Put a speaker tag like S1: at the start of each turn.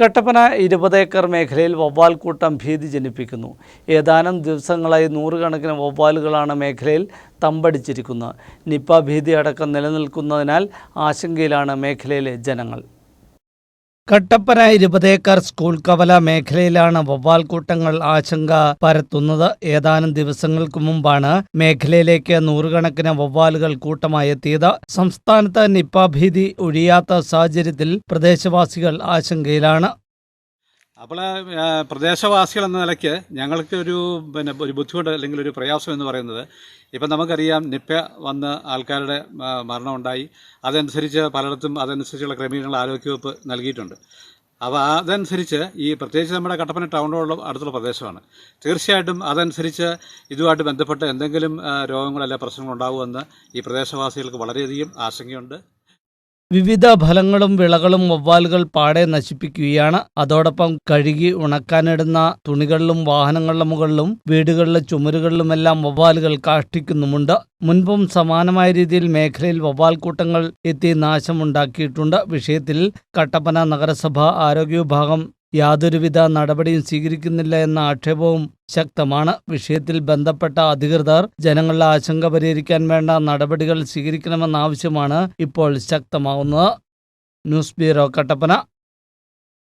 S1: കട്ടപ്പന ഇരുപത് ഏക്കർ മേഖലയിൽ വവ്വാൽ കൂട്ടം ഭീതി ജനിപ്പിക്കുന്നു. ഏതാനും ദിവസങ്ങളായി നൂറുകണക്കിന് വവ്വാലുകളാണ് മേഖലയിൽ തമ്പടിച്ചിരിക്കുന്നത്. നിപ്പ ഭീതി അടക്കം നിലനിൽക്കുന്നതിനാൽ ആശങ്കയിലാണ് മേഖലയിലെ ജനങ്ങൾ. കട്ടപ്പന ഇരുപതേക്കർ സ്കൂൾ കവല മേഖലയിലാണ് വവ്വാൽ കൂട്ടങ്ങൾ ആശങ്ക പരത്തുന്നത്. ഏതാനും ദിവസങ്ങൾക്ക് മുമ്പാണ് മേഖലയിലേക്ക് നൂറുകണക്കിന് വവ്വാലുകൾ കൂട്ടമായി എത്തിയത്. സംസ്ഥാനത്ത് നിപ്പ ഭീതി ഒഴിയാത്ത സാഹചര്യത്തിൽ പ്രദേശവാസികൾ ആശങ്കയിലാണ്.
S2: അപ്പോൾ പ്രദേശവാസികൾ എന്ന നിലയ്ക്ക് ഞങ്ങൾക്ക് ഒരു പിന്നെ ഒരു ബുദ്ധിമുട്ട് അല്ലെങ്കിൽ ഒരു പ്രയാസം എന്ന് പറയുന്നത് ഇപ്പം നമുക്കറിയാം നിപ്പ വന്ന് ആൾക്കാരുടെ മരണം മരണമുണ്ടായി. അതനുസരിച്ച് പലയിടത്തും അതനുസരിച്ചുള്ള ക്രമീകരണങ്ങൾ ആരോഗ്യവകുപ്പ് നൽകിയിട്ടുണ്ട്. അപ്പോൾ അതനുസരിച്ച് ഈ പ്രത്യേകിച്ച് നമ്മുടെ കട്ടപ്പന ടൗണിലുള്ള അടുത്തുള്ള പ്രദേശമാണ്. തീർച്ചയായിട്ടും അതനുസരിച്ച് ഇതുമായിട്ട് ബന്ധപ്പെട്ട് എന്തെങ്കിലും രോഗങ്ങളല്ല പ്രശ്നങ്ങളുണ്ടാകുമെന്ന് ഈ പ്രദേശവാസികൾക്ക് വളരെയധികം ആശങ്കയുണ്ട്.
S1: വിവിധ ഫലങ്ങളും വിളകളും വവ്വാലുകൾ പാടെ നശിപ്പിക്കുകയാണ്. അതോടൊപ്പം കഴുകി ഉണക്കാനിടുന്ന തുണികളിലും വാഹനങ്ങളുടെ മുകളിലും വീടുകളിലെ ചുമരുകളിലുമെല്ലാം വവ്വാലുകൾ കാഷ്ടിക്കുന്നുമുണ്ട്. മുൻപും സമാനമായ രീതിയിൽ മേഖലയിൽ വവ്വാൽ കൂട്ടങ്ങൾ എത്തി നാശമുണ്ടാക്കിയിട്ടുണ്ട്. വിഷയത്തിൽ കട്ടപ്പന നഗരസഭ ആരോഗ്യ വിഭാഗം യാതൊരുവിധ നടപടിയും സ്വീകരിക്കുന്നില്ല എന്ന ആക്ഷേപവും ശക്തമാണ്. വിഷയത്തിൽ ബന്ധപ്പെട്ട അധികൃതർ ജനങ്ങളുടെ ആശങ്ക പരിഹരിക്കാൻ വേണ്ട നടപടികൾ സ്വീകരിക്കണമെന്ന ആവശ്യമാണ് ഇപ്പോൾ ശക്തമാവുന്നത്. News bureau Kattappana.